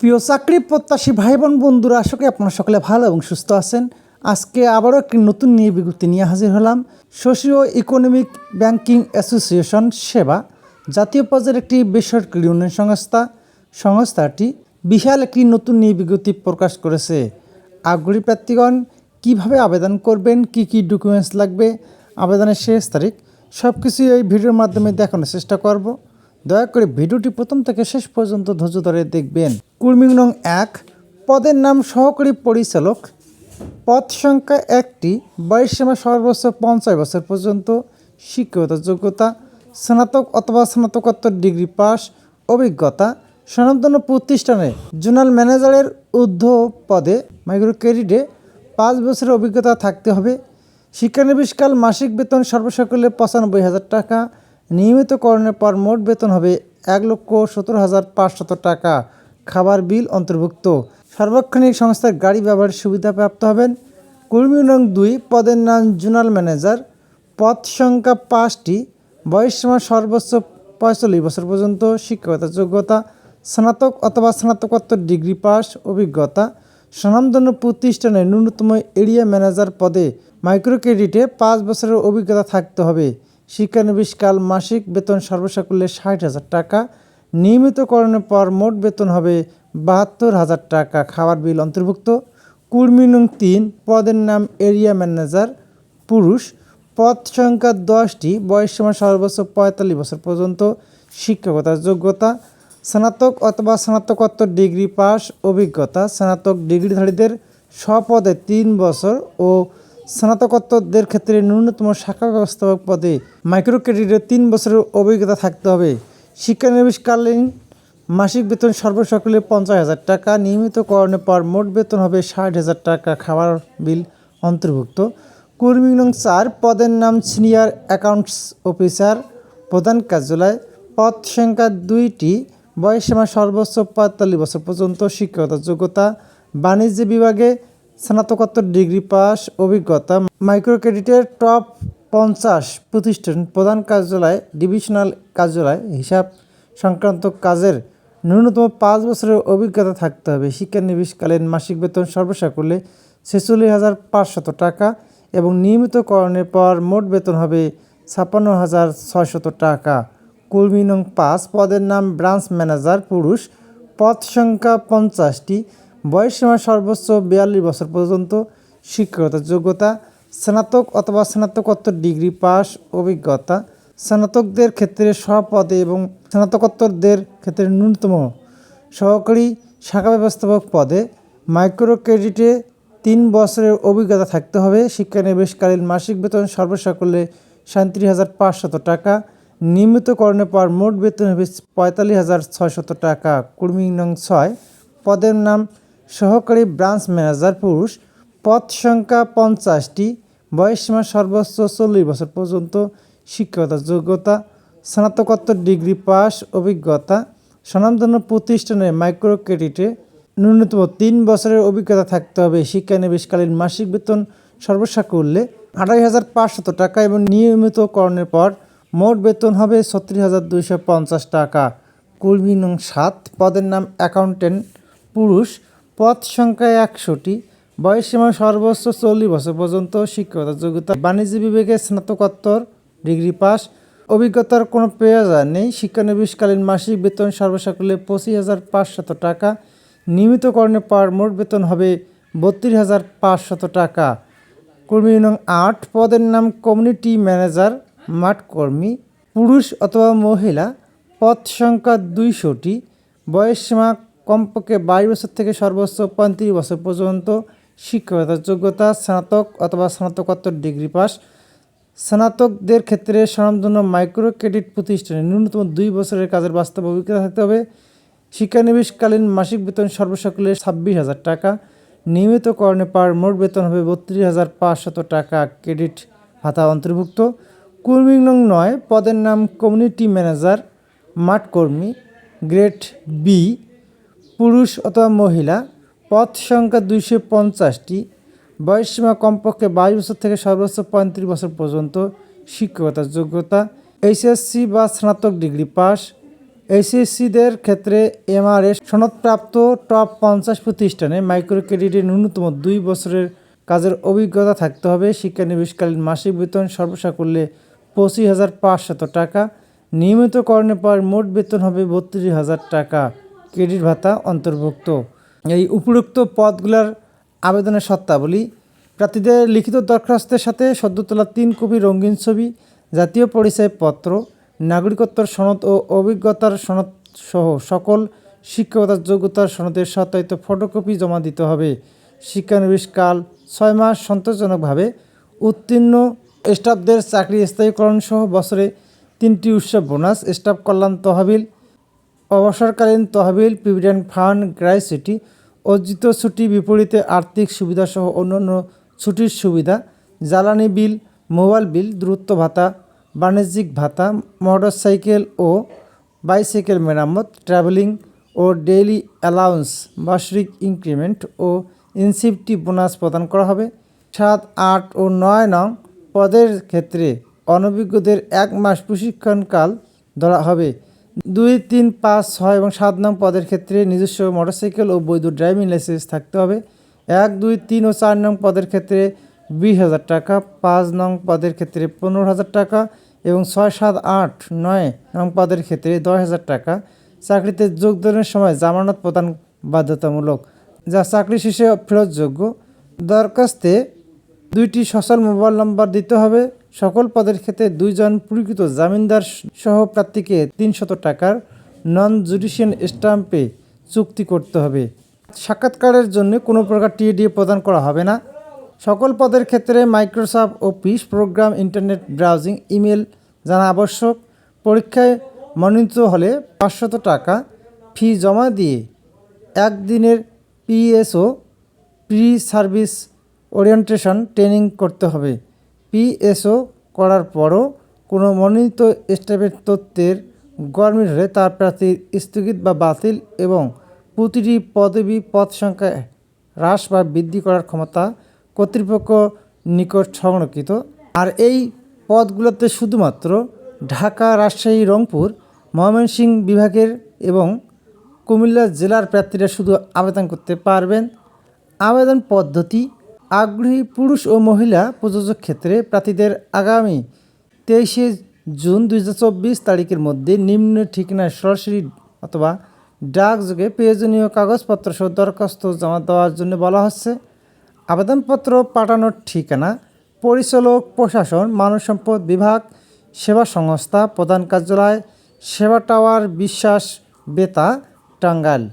প্রিয় চাকরি প্রত্যাশী ভাই বোন বন্ধুরা, আশা করি আপনারা সকলে ভালো এবং সুস্থ আছেন। আজকে আবারও একটি নতুন নিয়ে বিজ্ঞপ্তি নিয়ে হাজির হলাম। সোশিও ইকোনমিক ব্যাংকিং অ্যাসোসিয়েশন সেবা, জাতীয় পর্যায়ের একটি বেসরকারি উন্নয়ন সংস্থা, সংস্থাটি বিশাল একটি নতুন নিয়ে বিজ্ঞপ্তি প্রকাশ করেছে। আগ্রহী প্রার্থীগণ, কীভাবে আবেদন করবেন, কি কি ডকুমেন্টস লাগবে, আবেদনের শেষ তারিখ সব কিছুই এই ভিডিওর মাধ্যমে দেখানোর চেষ্টা করব। দয়া করে ভিডিওটি প্রথম থেকে শেষ পর্যন্ত ধৈর্য ধরে দেখবেন। কুর্মিং নং এক, পদের নাম সহকারী পরিচালক। পদ সংখ্যা একটি, বয়স সীমা সর্বোচ্চ পঞ্চাশ বছর পর্যন্ত। শিক্ষাগত যোগ্যতা, স্নাতক অথবা স্নাতকোত্তর ডিগ্রি পাস। অভিজ্ঞতা, স্বনামধন্য প্রতিষ্ঠানে জোনাল ম্যানেজারের ঊর্ধ্ব পদে মাইক্রো ক্রেডিটে পাঁচ বছরের অভিজ্ঞতা থাকতে হবে। শিক্ষানবিশকাল মাসিক বেতন সর্বসকলে পঁচানব্বই হাজার টাকা। নিয়মিতকরণের পর মোট বেতন হবে এক লক্ষ সত্তর হাজার পাঁচশত টাকা। খাবার বিল অন্তর্ভুক্ত। সার্বক্ষণিক সংস্থার গাড়ি ব্যবহারের সুবিধা প্রাপ্ত হবেন কর্মী নং দুই, পদের নাম জোনাল ম্যানেজার। পদ সংখ্যা পাঁচটি, বয়স সীমা সর্বোচ্চ পঁয়তাল্লিশ বছর পর্যন্ত, শিক্ষকতা যোগ্যতা, স্নাতক অথবা স্নাতকোত্তর ডিগ্রি পাস, অভিজ্ঞতা, স্বনামধন্য প্রতিষ্ঠানের ন্যূনতম এরিয়া ম্যানেজার পদে মাইক্রো ক্রেডিটে পাঁচ বছরের অভিজ্ঞতা থাকতে হবে। শিক্ষানবিশকাল মাসিক বেতন সর্বসাকুল্যে ষাট হাজার টাকা। নিয়মিতকরণের পর মোট বেতন হবে বাহাত্তর হাজার টাকা। খাবার বিল অন্তর্ভুক্ত। কুর্মী নং তিন, পদের নাম এরিয়া ম্যানেজার, পুরুষ। পদ সংখ্যা দশটি, বয়স সীমা সর্বোচ্চ পঁয়তাল্লিশ বছর পর্যন্ত। শিক্ষকতার যোগ্যতা, স্নাতক অথবা স্নাতকোত্তর ডিগ্রি পাস। অভিজ্ঞতা, স্নাতক ডিগ্রিধারীদের স্বপদে তিন বছর ও স্নাতকোত্তরদের ক্ষেত্রে ন্যূনতম শাখা ব্যবস্থাপক পদে মাইক্রো ক্রেডিটের তিন বছরের অভিজ্ঞতা থাকতে হবে। শিক্ষানবিশকালীন মাসিক বেতন সর্বসকলে পঞ্চাশ হাজার টাকা নিয়মিতকরণের পর মোট বেতন হবে ষাট হাজার টাকা, খাবার বিল অন্তর্ভুক্ত। কর্মী নং চার, পদের নাম সিনিয়র অ্যাকাউন্টস অফিসার, প্রধান কার্যালয়। পদ সংখ্যা দুইটি বয়সসীমা সর্বোচ্চ পঁয়তাল্লিশ বছর পর্যন্ত শিক্ষকতা যোগ্যতা। বাণিজ্য বিভাগে স্নাতকোত্তর ডিগ্রি পাস অভিজ্ঞতা মাইক্রো ক্রেডিটের টপ পঞ্চাশ প্রতিষ্ঠান প্রধান কার্যালয়, ডিভিশনাল কার্যালয়, হিসাব সংক্রান্ত কাজের ন্যূনতম পাঁচ বছরের অভিজ্ঞতা থাকতে হবে। শিক্ষা শিক্ষানবিশকালীন মাসিক বেতন সর্বসাকুল্যে ছেচল্লিশ হাজার পাঁচশত টাকা এবং নিয়মিতকরণের পর মোট বেতন হবে ছাপ্পান্ন হাজার ছয়শত টাকা। কর্মী নং পাঁচ পদের নাম ব্রাঞ্চ ম্যানেজার পুরুষ। পদ সংখ্যা পঞ্চাশটি। বয়সসীমা সর্বোচ্চ বিয়াল্লিশ বছর পর্যন্ত শিক্ষকতার যোগ্যতা, স্নাতক অথবা স্নাতকোত্তর ডিগ্রি পাস, অভিজ্ঞতা, স্নাতকদের ক্ষেত্রে সপদে এবং স্নাতকোত্তরদের ক্ষেত্রে ন্যূনতম সহকারী শাখা ব্যবস্থাপক পদে মাইক্রো ক্রেডিটে তিন বছরের অভিজ্ঞতা থাকতে হবে। শিক্ষানবিশকালীন মাসিক বেতন সর্বসাকুল্যে সাঁত্রিশ হাজার পাঁচশত টাকা, নিয়মিতকরণের পর মোট বেতন হবে পঁয়তাল্লিশ হাজার ছয়শত টাকা। কর্মী নং ছয়, পদের নাম সহকারী ব্রাঞ্চ ম্যানেজার পুরুষ, পদ সংখ্যা পঞ্চাশটি বয়সসীমা সর্বোচ্চ চল্লিশ বছর পর্যন্ত শিক্ষকতার যোগ্যতা, স্নাতকোত্তর ডিগ্রি পাস, অভিজ্ঞতা, স্বনামধন্য প্রতিষ্ঠানের মাইক্রো ক্রেডিটে ন্যূনতম তিন বছরের অভিজ্ঞতা থাকতে হবে। শিক্ষানবিশকালীন মাসিক বেতন সর্বসাকুল্যে আড়াই হাজার পাঁচশত টাকা এবং নিয়মিতকরণের পর মোট বেতন হবে ছত্রিশ হাজার দুইশো পঞ্চাশ টাকা। কর্মী নং সাত, পদের নাম অ্যাকাউন্টেন্ট পুরুষ পদ সংখ্যা একশোটি। বয়সসীমা সর্বোচ্চ চল্লিশ বছর পর্যন্ত শিক্ষকতার যোগ্যতা। বাণিজ্য বিভাগে স্নাতকোত্তর ডিগ্রি পাস। অভিজ্ঞতার কোনো প্রয়োজন নেই। শিক্ষানবিশকালীন মাসিক বেতন সর্বসাকুল্যে পঁচিশ হাজার পাঁচশত টাকা। নিয়মিতকরণে পাওয়ার মোট বেতন হবে বত্রিশ হাজার পাঁচশত টাকা। কর্মী নং আট। পদের নাম কমিউনিটি ম্যানেজার, মাঠ কর্মী, পুরুষ অথবা মহিলা। পদ সংখ্যা দুইশোটি। বয়সসীমা কমপক্ষে বাইশ বছর থেকে সর্বোচ্চ পঁয়ত্রিশ বছর পর্যন্ত শিক্ষকতার যোগ্যতা, স্নাতক অথবা স্নাতকোত্তর ডিগ্রি পাস। স্নাতকদের ক্ষেত্রে স্বনামধন্য মাইক্রো ক্রেডিট প্রতিষ্ঠানে ন্যূনতম দুই বছরের কাজের বাস্তব অভিজ্ঞতা থাকতে হবে। শিক্ষানবিশকালীন মাসিক বেতন সর্বসকলে ছাব্বিশ হাজার টাকা। নিয়মিতকরণে পার মোট বেতন হবে বত্রিশ হাজার পাঁচশত টাকা ক্রেডিট ভাতা অন্তর্ভুক্ত। কর্মী নং নয়, পদের নাম কমিউনিটি ম্যানেজার মাঠ কর্মী গ্রেড বি। পুরুষ অথবা মহিলা পদ সংখ্যা দুইশো পঞ্চাশটি বয়সসীমা কমপক্ষে বাইশ বছর থেকে সর্বোচ্চ পঁয়ত্রিশ বছর পর্যন্ত শিক্ষকতার যোগ্যতা, এইচএসসি বা স্নাতক ডিগ্রি পাস। এইচএসসিদের ক্ষেত্রে এমআরএস সনদপ্রাপ্ত টপ পঞ্চাশ প্রতিষ্ঠানে মাইক্রো ক্রেডিটে ন্যূনতম দুই বছরের কাজের অভিজ্ঞতা থাকতে হবে। শিক্ষানবিশকালীন মাসিক বেতন সর্বসাকুল্যে পঁচিশ হাজার পাঁচশত টাকা। নিয়মিতকরণের পর মোট বেতন হবে বত্রিশ হাজার টাকা। ক্রেডিট ভাতা অন্তর্ভুক্ত। এই উপরোক্ত পদগুলোর আবেদনের সত্তাবলী প্রার্থীদের লিখিত দরখাস্তের সাথে সদ্য তোলা তিন কপি রঙিন ছবি, জাতীয় পরিচয়পত্র, নাগরিকত্বর সনদ ও অভিজ্ঞতার সনদ সহ সকল শিক্ষকতার যোগ্যতার সনদের সত্যায়িত ফটোকপি জমা দিতে হবে। শিক্ষানবিশকাল ছয় মাস সন্তোষজনকভাবে উত্তীর্ণ স্টাফদের চাকরি স্থায়ীকরণ সহ বছরে তিনটি উৎসব বোনাস, স্টাফ কল্যাণ তহবিল অবসরকালীন তহবিল প্রভিডেন্ট ফান্ড গ্র্যাচুইটি অর্জিত ছুটি বিপরীতে আর্থিক সুবিধাসহ অন্যান্য ছুটির সুবিধা, জ্বালানি বিল, মোবাইল বিল দূরত্ব ভাতা, বাণিজ্যিক ভাতা, মোটরসাইকেল ও বাইসাইকেল মেরামত, ট্রাভেলিং ও ডেইলি অ্যালাউন্স, বার্ষিক ইনক্রিমেন্ট ও ইনসেন্টিভ বোনাস প্রদান করা হবে। সাত, আট ও নয় নং পদের ক্ষেত্রে অনভিজ্ঞদের এক মাস প্রশিক্ষণকাল ধরা হবে। দুই, তিন, পাঁচ, ছয় এবং সাত নং পদের ক্ষেত্রে নিজস্ব মোটরসাইকেল ও বৈধ ড্রাইভিং লাইসেন্স থাকতে হবে। এক, দুই, তিন ও চার নং পদের ক্ষেত্রে বিশ হাজার টাকা, পাঁচ নং পদের ক্ষেত্রে পনেরো হাজার টাকা এবং ছয়, সাত, আট, নয় নং পদের ক্ষেত্রে দশ হাজার টাকা। চাকরিতে যোগদানের সময় জামানত প্রদান বাধ্যতামূলক, যা চাকরি শেষে ফেরতযোগ্য। দরখাস্তে দুইটি সচল মোবাইল নম্বর দিতে হবে। সকল পদের ক্ষেত্রে দুইজন প্রকৃত জামিনদার সহ প্রার্থীকে তিনশত টাকার নন জুডিশিয়াল স্ট্যাম্পে চুক্তি করতে হবে। সাক্ষাৎকারের জন্য কোনো প্রকার টিএডিএ প্রদান করা হবে না। সকল পদের ক্ষেত্রে Microsoft Office program internet browsing email জানা আবশ্যক। পরীক্ষায় মনোনীত হলে পাঁচশত টাকা ফি জমা দিয়ে একদিনের PSO pre service orientation training করতে হবে। পিএসও করার পরও কোনো মনোনীত স্টাফের তথ্যের গরমিল হলে তার প্রার্থীর স্থগিত বা বাতিল এবং প্রতিটি পদবি পদ সংখ্যা হ্রাস বা বৃদ্ধি করার ক্ষমতা কর্তৃপক্ষ নিকট সংরক্ষিত। আর এই পদগুলোতে শুধুমাত্র ঢাকা, রাজশাহী, রংপুর, ময়মনসিংহ বিভাগের এবং কুমিল্লা জেলার প্রার্থীরা শুধু আবেদন করতে পারবেন। আবেদন পদ্ধতি আগ্রহী পুরুষ ও মহিলা প্রযোজক ক্ষেত্রে প্রার্থীদের আগামী তেইশে জুন দু হাজার চব্বিশ তারিখের মধ্যে নিম্ন ঠিকানায় সরাসরি অথবা ডাকযোগে প্রয়োজনীয় কাগজপত্র সহ দরখাস্ত জমা দেওয়ার জন্য বলা হচ্ছে। আবেদনপত্র পাঠানোর ঠিকানা, পরিচালক, প্রশাসন, মানব সম্পদ বিভাগ, সেবা সংস্থা, প্রধান কার্যালয়, সেবা টাওয়ার, বিশ্বাস, বেতা, টাঙ্গাইল।